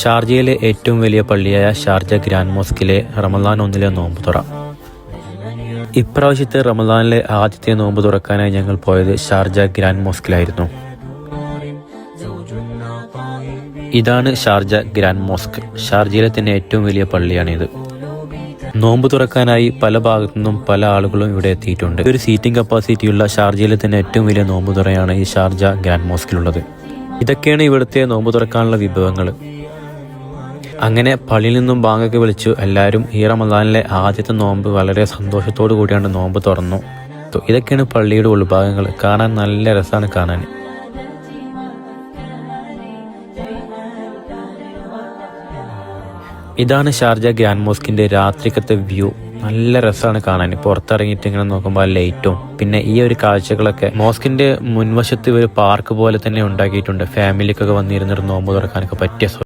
ഷാർജയിലെ ഏറ്റവും വലിയ പള്ളിയായ ഷാർജ ഗ്രാൻഡ് മോസ്കിലെ റമദാൻ ഒന്നിലെ നോമ്പ് തുറ. ഇപ്രാവശ്യത്തെ റമദാനിലെ ആദ്യത്തെ നോമ്പ് തുറക്കാനായി ഞങ്ങൾ പോയത് ഷാർജ ഗ്രാൻഡ് മോസ്കിലായിരുന്നു. ഇതാണ് ഷാർജ ഗ്രാൻഡ് മോസ്ക് ഷാർജയിലെ തന്നെ ഏറ്റവും വലിയ പള്ളിയാണിത്. നോമ്പ് തുറക്കാനായി പല ഭാഗത്തു നിന്നും പല ആളുകളും ഇവിടെ എത്തിയിട്ടുണ്ട്. ഒരു സീറ്റിംഗ് കപ്പാസിറ്റിയുള്ള ഷാർജയിലെ തന്നെ ഏറ്റവും വലിയ നോമ്പ് തുറയാണ് ഈ ഷാർജ ഗ്രാൻഡ് മോസ്കിലുള്ളത്. ഇതൊക്കെയാണ് ഇവിടുത്തെ നോമ്പ് തുറക്കാനുള്ള വിഭവങ്ങൾ അങ്ങനെ പള്ളിയിൽ നിന്നും ബാങ്കൊക്കെ വിളിച്ചു. എല്ലാവരും ഈ റമദാനിലെ ആദ്യത്തെ നോമ്പ് വളരെ സന്തോഷത്തോടു കൂടിയാണ് നോമ്പ് തുറന്നു. ഇതൊക്കെയാണ് പള്ളിയുടെ ഉൾഭാഗങ്ങൾ. കാണാൻ നല്ല രസമാണ് കാണാൻ. ഇതാണ് ഷാർജ ഗ്രാൻഡ് മോസ്കിന്റെ രാത്രിക്കത്തെ വ്യൂ. നല്ല രസമാണ് കാണാൻ. പുറത്തിറങ്ങിയിട്ട് ഇങ്ങനെ നോക്കുമ്പോൾ ലൈറ്റും പിന്നെ ഈ ഒരു കാഴ്ചകളൊക്കെ. മോസ്കിന്റെ മുൻവശത്ത് ഒരു പാർക്ക് പോലെ തന്നെ ഉണ്ടാക്കിയിട്ടുണ്ട്. ഫാമിലിക്കൊക്കെ വന്നിരുന്നൊരു നോമ്പ് തുറക്കാനൊക്കെ പറ്റിയ